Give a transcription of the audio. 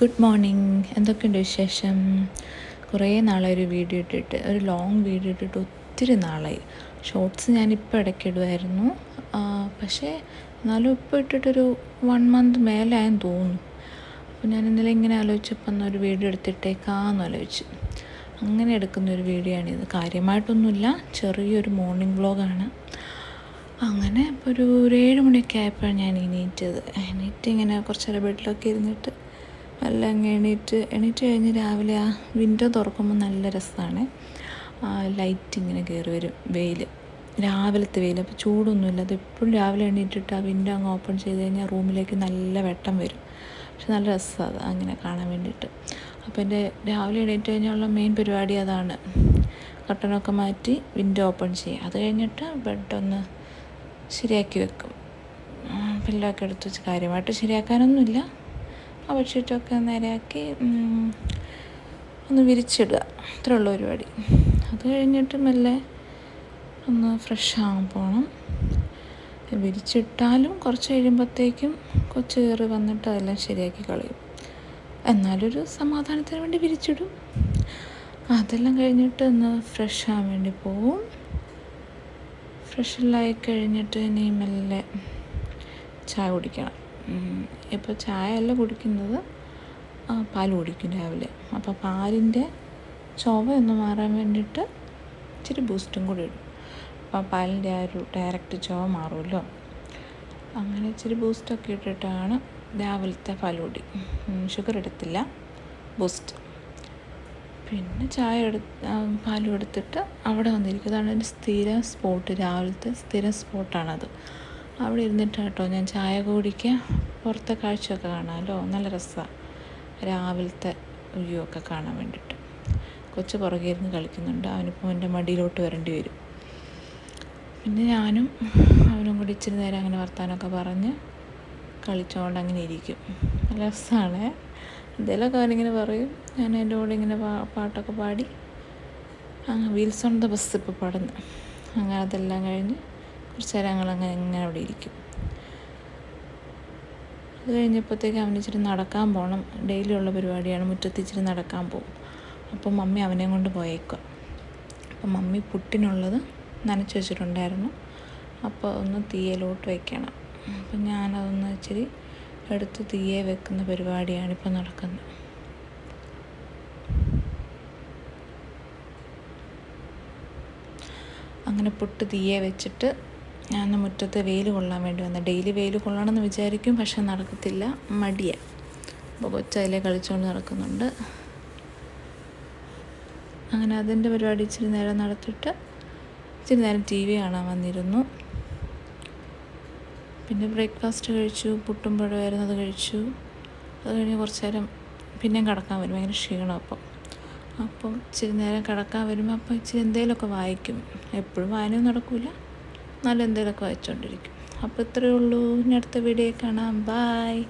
Good morning എന്തൊക്കെയുണ്ട് വിശേഷം? കുറേ നാളെ ഒരു വീഡിയോ ഇട്ടിട്ട് ഒരു ലോങ് വീഡിയോ ഇട്ടിട്ട് ഒത്തിരി നാളായി. ഷോർട്സ് ഞാനിപ്പോൾ ഇടയ്ക്ക് ഇടുമായിരുന്നു ആ, പക്ഷേ എന്നാലും ഇപ്പോൾ ഇട്ടിട്ടൊരു വൺ മന്ത് മേലായെന്ന് തോന്നുന്നു. അപ്പോൾ ഞാൻ ഇന്നലെ ഇങ്ങനെ ആലോചിച്ചപ്പോൾ എന്നാൽ ഒരു വീഡിയോ എടുത്തിട്ടേക്കാന്ന് ആലോചിച്ചു. അങ്ങനെ എടുക്കുന്ന ഒരു വീഡിയോ ആണിത് കാര്യമായിട്ടൊന്നുമില്ല. ചെറിയൊരു മോർണിംഗ് വ്ളോഗാണ് അങ്ങനെ ഇപ്പോൾ ഒരു ഒരു ഏഴ് മണിയൊക്കെ ആയപ്പോഴാണ് ഞാൻ എണീറ്റത്. എണീറ്റ് ഇങ്ങനെ കുറച്ചേരം ബെഡിലൊക്കെ ഇരുന്നിട്ട് നല്ല എണീറ്റ് എണീറ്റ് കഴിഞ്ഞ് രാവിലെ ആ വിൻഡോ തുറക്കുമ്പോൾ നല്ല രസമാണ് ലൈറ്റ് ഇങ്ങനെ കയറി വരും വെയിൽ രാവിലത്തെ വെയിൽ അപ്പോൾ ചൂടൊന്നുമില്ല. അത് എപ്പോഴും രാവിലെ എണീറ്റിട്ട് ആ വിൻഡോ അങ്ങ് ഓപ്പൺ ചെയ്ത് കഴിഞ്ഞാൽ റൂമിലേക്ക് നല്ല വെട്ടം വരും. പക്ഷെ നല്ല രസമാണ് അത് അങ്ങനെ കാണാൻ വേണ്ടിയിട്ട്. അപ്പോൾ എന്റെ രാവിലെ എണീറ്റ് കഴിഞ്ഞുള്ള മെയിൻ പരിപാടി അതാണ്. കട്ടനൊക്കെ മാറ്റി വിൻഡോ ഓപ്പൺ ചെയ്യും അത് കഴിഞ്ഞിട്ട് ബെഡൊന്ന് ശരിയാക്കി വെക്കും. പില്ലൊക്കെ എടുത്ത് വെച്ച് കാര്യമായിട്ട് ശരിയാക്കാനൊന്നുമില്ല. ആ ബെഡ്ഷീറ്റൊക്കെ നേരെയാക്കി ഒന്ന് വിരിച്ചിടുക. അത്രേ ഉള്ള പരിപാടി. അത് കഴിഞ്ഞിട്ട് മെല്ലെ ഒന്ന് ഫ്രഷ് ആകാൻ പോകണം വിരിച്ചിട്ടാലും കുറച്ച് കഴിയുമ്പോഴത്തേക്കും കൊച്ചു കയറി വന്നിട്ട് അതെല്ലാം ശരിയാക്കി കളയും. എന്നാലൊരു സമാധാനത്തിന് വേണ്ടി വിരിച്ചിടും. അതെല്ലാം കഴിഞ്ഞിട്ട് ഒന്ന് ഫ്രഷ് ആകാൻ വേണ്ടി പോവും. ഫ്രഷല്ലായി കഴിഞ്ഞിട്ട് ഇനി മെല്ലെ ചായ കുടിക്കണം. ഇപ്പോൾ ചായ അല്ല കുടിക്കുന്നത്. പാൽ കുടിക്കും രാവിലെ. അപ്പോൾ പാലിന്റെ ചുവ ഒന്ന് മാറാൻ വേണ്ടിയിട്ട് ഇച്ചിരി ബൂസ്റ്റും കൂടി ഇടും. അപ്പോൾ പാലിന്റെ ആ ഒരു ഡയറക്റ്റ് ചുവ മാറുമല്ലോ. അങ്ങനെ ഇച്ചിരി ബൂസ്റ്റൊക്കെ ഇട്ടിട്ടാണ് രാവിലത്തെ പാൽ കുടി. ഷുഗർ എടുത്തില്ല. ബൂസ്റ്റ് പിന്നെ ചായ എടു പാലും എടുത്തിട്ട് അവിടെ വന്നിരിക്കും. അതാണ് എന്റെ സ്ഥിരം സ്പോട്ട് രാവിലത്തെ സ്ഥിരം സ്പോട്ടാണത് അവിടെ ഇരുന്നിട്ട് കേട്ടോ ഞാൻ ചായ കുടിക്കുക. പുറത്തെ കാഴ്ചയൊക്കെ കാണാമല്ലോ നല്ല രസമാണ് രാവിലത്തെ വ്യൂ ഒക്കെ കാണാൻ വേണ്ടിയിട്ട്. കൊച്ചു പുറകെ ഇരുന്ന് കളിക്കുന്നുണ്ട്. അവനിപ്പോൾ എന്റെ മടിയിലോട്ട് വരേണ്ടി വരും. പിന്നെ ഞാനും അവനും കൂടി ഇച്ചിരി നേരം അങ്ങനെ വർത്താനമൊക്കെ പറഞ്ഞ് കളിച്ചുകൊണ്ട് അങ്ങനെ ഇരിക്കും. നല്ല രസമാണ് എന്തെങ്കിലുമൊക്കെ അവനിങ്ങനെ പറയും. ഞാൻ എന്റെ കൂടെ ഇങ്ങനെ പാട്ടൊക്കെ പാടി. അങ്ങ് വീൽസ് ഓൺ ദ ബസ് ഇപ്പോൾ പാടുന്നു. അങ്ങനെ അതെല്ലാം കഴിഞ്ഞ് കുറച്ച് നേരം ഞങ്ങൾ അങ്ങനെ ഇങ്ങനെ അവിടെ ഇരിക്കും. അത് കഴിഞ്ഞപ്പോഴത്തേക്ക് അവന് ഇച്ചിരി നടക്കാൻ പോകണം ഡെയിലി ഉള്ള പരിപാടിയാണ്. മുറ്റത്ത് ഇച്ചിരി നടക്കാൻ പോകും. അപ്പം മമ്മി അവനെയും കൊണ്ട് പോയേക്കുക അപ്പം മമ്മി പുട്ടിനുള്ളത് നനച്ച് വെച്ചിട്ടുണ്ടായിരുന്നു. അപ്പോൾ ഒന്ന് തീയലോട്ട് വയ്ക്കണം അപ്പം ഞാനതൊന്ന് ഇച്ചിരി എടുത്ത് തീയെ വെക്കുന്ന പരിപാടിയാണ് ഇപ്പോൾ നടക്കുന്നത്. അങ്ങനെ പുട്ട് തീയെ വെച്ചിട്ട് ഞാൻ മുറ്റത്ത് വെയിൽ കൊള്ളാൻ വേണ്ടി വന്ന. ഡെയിലി വെയിൽ കൊള്ളണമെന്ന് വിചാരിക്കും പക്ഷെ നടക്കത്തില്ല. മടിയാണ് അപ്പോൾ കൊച്ചതിലെ കളിച്ചുകൊണ്ട് നടക്കുന്നുണ്ട്. അങ്ങനെ അതിന്റെ പരിപാടി ഇച്ചിരി നേരം നടത്തിയിട്ട് ഇച്ചിരി നേരം ടി വി കാണാൻ വന്നിരുന്നു. പിന്നെ ബ്രേക്ക്ഫാസ്റ്റ് കഴിച്ചു പുട്ടും പഴമായിരുന്നു അത് കഴിച്ചു. അത് കഴിഞ്ഞ് കുറച്ച് നേരം പിന്നെയും കിടക്കാൻ വരും ഭയങ്കര ക്ഷീണം അപ്പം. അപ്പം ഇച്ചിരി നേരം കിടക്കാൻ വരുമ്പോൾ അപ്പോൾ ഇച്ചിരി എന്തെങ്കിലുമൊക്കെ വായിക്കും. എപ്പോഴും വായനയും നടക്കില്ല എന്നാലും എന്തെങ്കിലുമൊക്കെ വായിച്ചുകൊണ്ടിരിക്കും അപ്പോൾ ഇത്രയേ ഉള്ളൂ. ഇനി അടുത്ത വീഡിയോ കാണാം. ബായ്